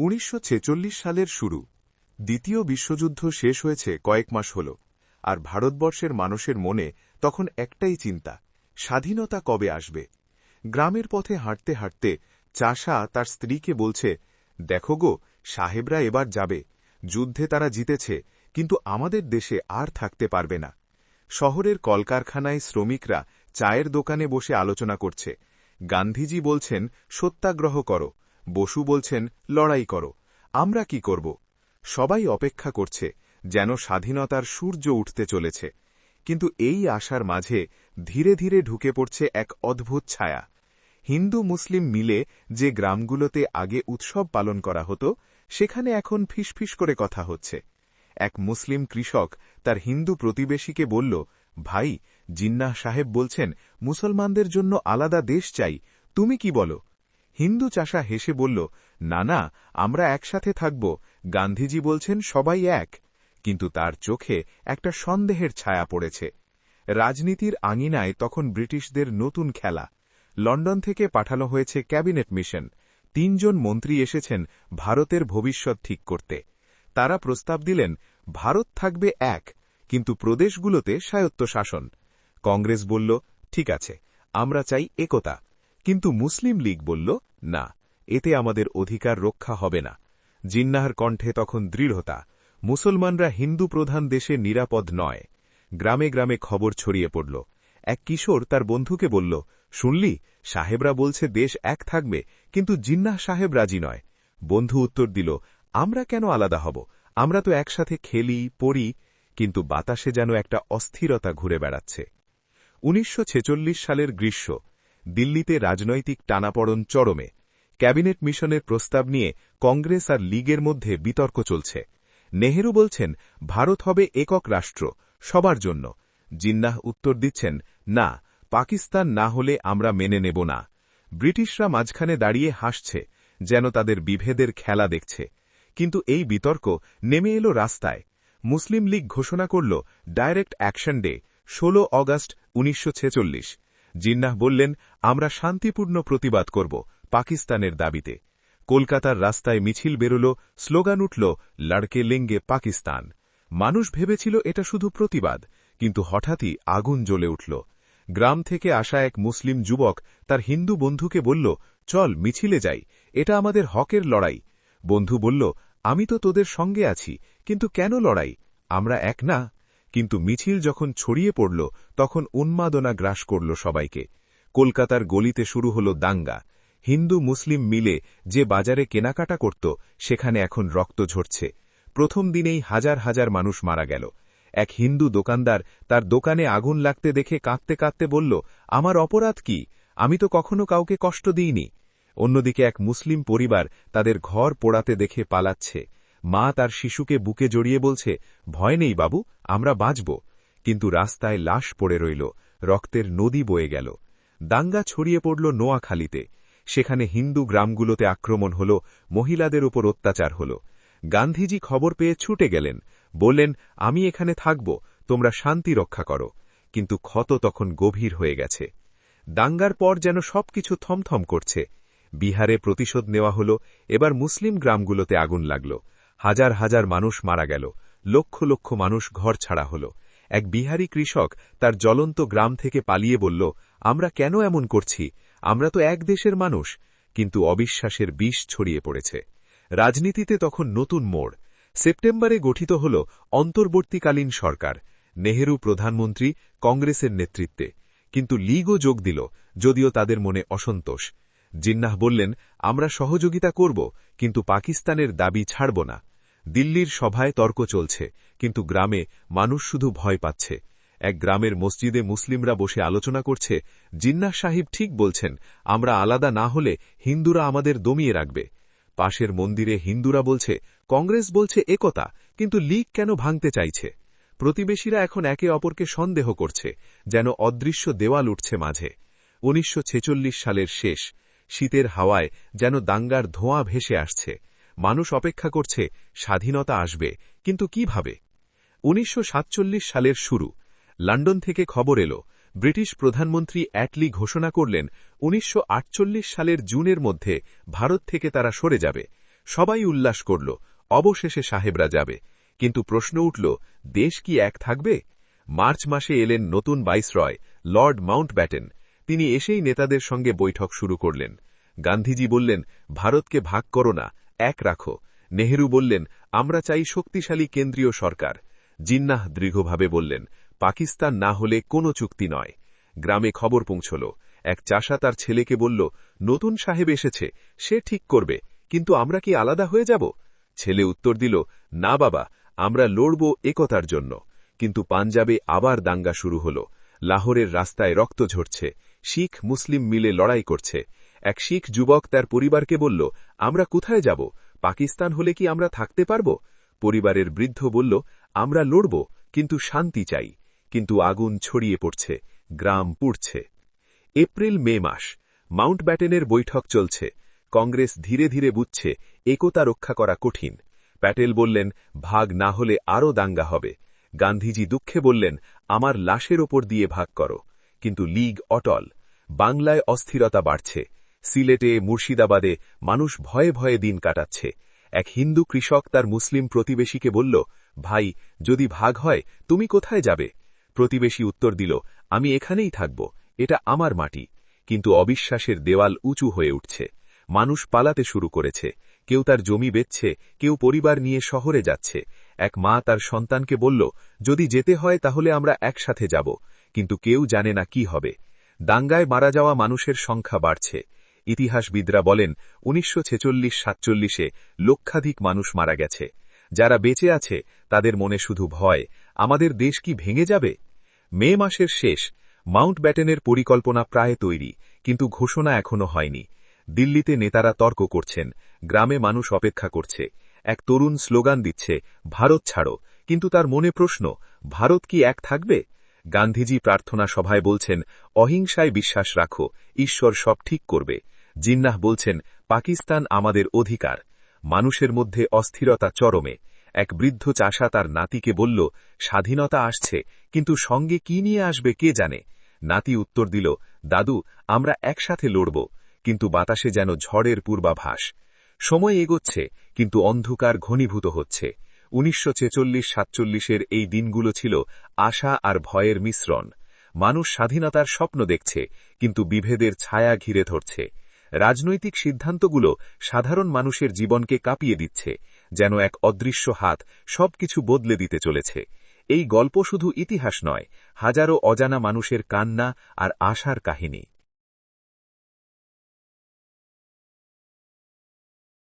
উনিশশো ছেচল্লিশ সালের শুরু। দ্বিতীয় বিশ্বযুদ্ধ শেষ হয়েছে কয়েক মাস হল, আর ভারতবর্ষের মানুষের মনে তখন একটাই চিন্তা, স্বাধীনতা কবে আসবে? গ্রামের পথে হাঁটতে হাঁটতে চাষা তার স্ত্রীকে বলছে, দেখো গো, সাহেবরা এবার যাবে, যুদ্ধে তারা জিতেছে, কিন্তু আমাদের দেশে আর থাকতে পারবে না। শহরের কলকারখানায় শ্রমিকরা চায়ের দোকানে বসে আলোচনা করছে। গান্ধীজি বলছেন, সত্যাগ্রহ করো বসু বলছেন, লড়াই করো। আমরা কি করব? সবাই অপেক্ষা করছে যেন স্বাধীনতার সূর্য উঠতে চলেছে। কিন্তু এই আশার মাঝে ধীরে ধীরে ঢুকে পড়ছে এক অদ্ভুত ছায়া। হিন্দু মুসলিম মিলে যে গ্রামগুলোতে আগে উৎসব পালন করা হতো, সেখানে এখন ফিসফিস করে কথা হচ্ছে। এক মুসলিম কৃষক তার হিন্দু প্রতিবেশীকে বলল, ভাই, জিন্নাহ সাহেব বলছেন, মুসলমানদের জন্য আলাদা দেশ চাই। তুমি কি বলো? হিন্দু চাষা হেসে বলল না না আমরা একসাথে থাকব। গান্ধীজি বলছেন সবাই এক। কিন্তু তার চোখে একটা সন্দেহের ছায়া পড়েছে। রাজনীতির আঙিনায় তখন ব্রিটিশদের নতুন খেলা। লন্ডন থেকে পাঠানো হয়েছে ক্যাবিনেট মিশন। তিনজন মন্ত্রী এসেছেন ভারতের ভবিষ্যৎ ঠিক করতে। তারা প্রস্তাব দিলেন, ভারত থাকবে এক, কিন্তু প্রদেশগুলোতে স্বায়ত্তশাসন। কংগ্রেস বলল, ঠিক আছে, আমরা চাই একতা। কিন্তু মুসলিম লীগ বলল, না, এতে আমাদের অধিকার রক্ষা হবে না। জিন্নাহর কণ্ঠে তখন দৃঢ়তা। মুসলমানরা হিন্দু প্রধান দেশে নিরাপদ নয়। গ্রামে গ্রামে খবর ছড়িয়ে পড়ল। এক কিশোর তার বন্ধুকে বলল, শুনলি, সাহেবরা বলছে দেশ এক থাকবে, কিন্তু জিন্নাহ সাহেব রাজি নয়। বন্ধু উত্তর দিল, আমরা কেন আলাদা হব? আমরা তো একসাথে খেলি, পড়ি, কিন্তু বাতাসে যেন একটা অস্থিরতা ঘুরে বেড়াচ্ছে। উনিশশো ছেচল্লিশ সালের গ্রীষ্ম। দিল্লিতে রাজনৈতিক টানাপড়ন চরমে। ক্যাবিনেট মিশনের প্রস্তাব নিয়ে কংগ্রেস আর লীগের মধ্যে বিতর্ক চলছে। নেহেরু বলছেন, ভারত হবে একক রাষ্ট্র, সবার জন্য। জিন্নাহ উত্তর দিচ্ছেন, না, পাকিস্তান না হলে আমরা মেনে নেব না। ব্রিটিশরা মাঝখানে দাঁড়িয়ে হাসছে, যেন তাদের বিভেদের খেলা দেখছে। কিন্তু এই বিতর্ক নেমে এলো রাস্তায়। মুসলিম লীগ ঘোষণা করল, ডাইরেক্ট অ্যাকশন ডে ১৬ অগস্ট, উনিশশো জিন্নাহ বললেন, আমরা শান্তিপূর্ণ প্রতিবাদ করব পাকিস্তানের দাবিতে। কলকাতার রাস্তায় মিছিল বেরোল, স্লোগান উঠল, লড়কে লেঙ্গে পাকিস্তান। মানুষ ভেবেছিল এটা শুধু প্রতিবাদ, কিন্তু হঠাৎই আগুন জ্বলে উঠল। গ্রাম থেকে আসা এক মুসলিম যুবক তার হিন্দু বন্ধুকে বলল, চল, মিছিলে যাই, এটা আমাদের হকের লড়াই। বন্ধু বলল, আমি তো তোদের সঙ্গে আছি, কিন্তু কেন লড়াই? আমরা এক না? কিন্তু মিছিল যখন ছড়িয়ে পড়ল, তখন উন্মাদনা গ্রাস করল সবাইকে। কলকাতার গলিতে শুরু হল দাঙ্গা। হিন্দু মুসলিম মিলে যে বাজারে কেনাকাটা করত, সেখানে এখন রক্ত ঝরছে। প্রথম দিনেই হাজার হাজার মানুষ মারা গেল। এক হিন্দু দোকানদার তার দোকানে আগুন লাগতে দেখে কাঁদতে কাঁদতে বলল, আমার অপরাধ কি? আমি তো কখনো কাউকে কষ্ট দিইনি। অন্যদিকে এক মুসলিম পরিবার তাদের ঘর পোড়াতে দেখে পালাচ্ছে। মা তার শিশুকে বুকে জড়িয়ে বলছে, ভয় নেই বাবু, আমরা বাঁচব। কিন্তু রাস্তায় লাশ পড়ে রইল, রক্তের নদী বয়ে গেল। দাঙ্গা ছড়িয়ে পড়ল নোয়াখালীতে। সেখানে হিন্দু গ্রামগুলোতে আক্রমণ হল, মহিলাদের উপর অত্যাচার হল। গান্ধীজি খবর পেয়ে ছুটে গেলেন, বললেন, আমি এখানে থাকব, তোমরা শান্তি রক্ষা করো। কিন্তু ক্ষত তখন গভীর হয়ে গেছে। দাঙ্গার পর যেন সবকিছু থমথম করছে। বিহারে প্রতিশোধ নেওয়া হল, এবার মুসলিম গ্রামগুলোতে আগুন লাগল। হাজার হাজার মানুষ মারা গেল, লক্ষ লক্ষ মানুষ ঘর ছাড়া হল। এক বিহারি কৃষক তার জ্বলন্ত গ্রাম থেকে পালিয়ে বলল, আমরা কেন এমন করছি? আমরা তো এক দেশের মানুষ। কিন্তু অবিশ্বাসের বিষ ছড়িয়ে পড়েছে। রাজনীতিতে তখন নতুন মোড়। সেপ্টেম্বরে গঠিত হল অন্তর্বর্তীকালীন সরকার। নেহেরু প্রধানমন্ত্রী কংগ্রেসের নেতৃত্বে। কিন্তু লীগও যোগ দিল, যদিও তাদের মনে অসন্তোষ। জিন্নাহ বললেন, আমরা সহযোগিতা করব, কিন্তু পাকিস্তানের দাবি ছাড়ব না। দিল্লির সভায় তর্ক চলছে, কিন্তু গ্রামে মানুষ শুধু ভয় পাচ্ছে। এক গ্রামের মসজিদে মুসলিমরা বসে আলোচনা করছে, জিন্নাহ সাহিব ঠিক বলছেন, আমরা আলাদা না হলে হিন্দুরা আমাদের দমিয়ে রাখবে। পাশের মন্দিরে হিন্দুরা বলছে, কংগ্রেস বলছে একতা, কিন্তু লীগ কেন ভাঙতে চাইছে? প্রতিবেশীরা এখন একে অপরকে সন্দেহ করছে, যেন অদৃশ্য দেওয়াল উঠছে মাঝে। উনিশশো ছেচল্লিশ সালের শেষ, শীতের হাওয়ায় যেন দাঙ্গার ধোঁয়া ভেসে আসছে। মানুষ অপেক্ষা করছে, স্বাধীনতা আসবে, কিন্তু কীভাবে? উনিশশো সাতচল্লিশ সালের শুরু। লন্ডন থেকে খবর এলো, ব্রিটিশ প্রধানমন্ত্রী অ্যাটলি ঘোষণা করলেন, উনিশশো আটচল্লিশ সালের জুনের মধ্যে ভারত থেকে তারা সরে যাবে। সবাই উল্লাস করল, অবশেষে সাহেবরা যাবে। কিন্তু প্রশ্ন উঠল, দেশ কি এক থাকবে? মার্চ মাসে এলেন নতুন ভাইসরয়, লর্ড মাউন্ট ব্যাটেন তিনি এসেই নেতাদের সঙ্গে বৈঠক শুরু করলেন। গান্ধীজি বললেন, ভারতকে ভাগ করো না এক রাখো। নেহেরু বললেন, আমরা চাই শক্তিশালী কেন্দ্রীয় সরকার। জিন্নাহ দৃঢ়ভাবে বললেন, পাকিস্তান না হলে কোনো চুক্তি নয়। গ্রামে খবর পৌঁছল। এক চাষা তার ছেলেকে বলল, নতুন সাহেব এসেছে, সে ঠিক করবে, কিন্তু আমরা কি আলাদা হয়ে যাব? ছেলে উত্তর দিল, না বাবা, আমরা লড়ব একতার জন্য। কিন্তু পাঞ্জাবে আবার দাঙ্গা শুরু হল। লাহোরের রাস্তায় রক্ত ঝরছে। শিখ, মুসলিম মিলে লড়াই করছে। এক শিখ যুবক তার পরিবারকে বলল, আমরা কোথায় যাব? পাকিস্তান হলে কি আমরা থাকতে পারব? পরিবারের বৃদ্ধ বলল, আমরা লড়ব, কিন্তু শান্তি চাই, কিন্তু আগুন ছড়িয়ে পড়ছে, গ্রাম পুড়ছে। এপ্রিল মে মাস, মাউন্ট ব্যাটেনের বৈঠক চলছে, কংগ্রেস ধীরে ধীরে বুঝছে একতা রক্ষা করা কঠিন। প্যাটেল বললেন, ভাগ না হলে আরও দাঙ্গা হবে। গান্ধীজি দুঃখে বললেন, আমার লাশের ওপর দিয়ে ভাগ করো। কিন্তু লীগ অটল, বাংলায় অস্থিরতা বাড়ছে সিলেটে, মুর্শিদাবাদে মানুষ ভয়ে ভয়ে দিন কাটাচ্ছে। এক হিন্দু কৃষক তার মুসলিম প্রতিবেশীকে বলল, ভাই, যদি ভাগ হয়, তুমি কোথায় যাবে? প্রতিবেশী উত্তর দিল, আমি এখানেই থাকব, এটা আমার মাটি। কিন্তু অবিশ্বাসের দেওয়াল উঁচু হয়ে উঠছে। মানুষ পালাতে শুরু করেছে। কেউ তার জমি বেচছে, কেউ পরিবার নিয়ে শহরে যাচ্ছে। এক মা তার সন্তানকে বলল, যদি যেতে হয়, তাহলে আমরা একসাথে যাব। কিন্তু কেউ জানে না কি হবে। দাঙ্গায় মারা যাওয়া মানুষের সংখ্যা বাড়ছে। ইতিহাসবিদরা বলেন, উনিশশো ছেচল্লিশ সাতচল্লিশে লক্ষাধিক মানুষ মারা গেছে। যারা বেঁচে আছে, তাদের মনে শুধু ভয়, আমাদের দেশ কি ভেঙে যাবে? মে মাসের শেষ, মাউন্ট ব্যাটেনের পরিকল্পনা প্রায় তৈরি, কিন্তু ঘোষণা এখনও হয়নি। দিল্লিতে নেতারা তর্ক করছেন, গ্রামে মানুষ অপেক্ষা করছে। এক তরুণ স্লোগান দিচ্ছে, ভারত ছাড়ো। কিন্তু তার মনে প্রশ্ন, ভারত কি এক থাকবে? গান্ধীজি প্রার্থনা সভায় বলছেন, অহিংসায় বিশ্বাস রাখো, ঈশ্বর সব ঠিক করবে। জিন্নাহ বলছেন, পাকিস্তান আমাদের অধিকার। মানুষের মধ্যে অস্থিরতা চরমে। এক বৃদ্ধ চাষা তার নাতিকে বলল, স্বাধীনতা আসছে, কিন্তু সঙ্গে কি নিয়ে আসবে কে জানে? নাতি উত্তর দিল, দাদু, আমরা একসাথে লড়ব, কিন্তু বাতাসে যেন ঝড়ের পূর্বাভাস। সময় এগোচ্ছে, কিন্তু অন্ধকার ঘনীভূত হচ্ছে। উনিশশো ছেচল্লিশ সাতচল্লিশের এই দিনগুলো ছিল আশা আর ভয়ের মিশ্রণ। মানুষ স্বাধীনতার স্বপ্ন দেখছে, কিন্তু বিভেদের ছায়া ঘিরে ধরছে। রাজনৈতিক সিদ্ধান্তগুলো সাধারণ মানুষের জীবনকে কাঁপিয়ে দিচ্ছে, যেন এক অদৃশ্য হাত সবকিছু বদলে দিতে চলেছে। এই গল্প শুধু ইতিহাস নয়, হাজারো অজানা মানুষের কান্না আর আশার কাহিনী।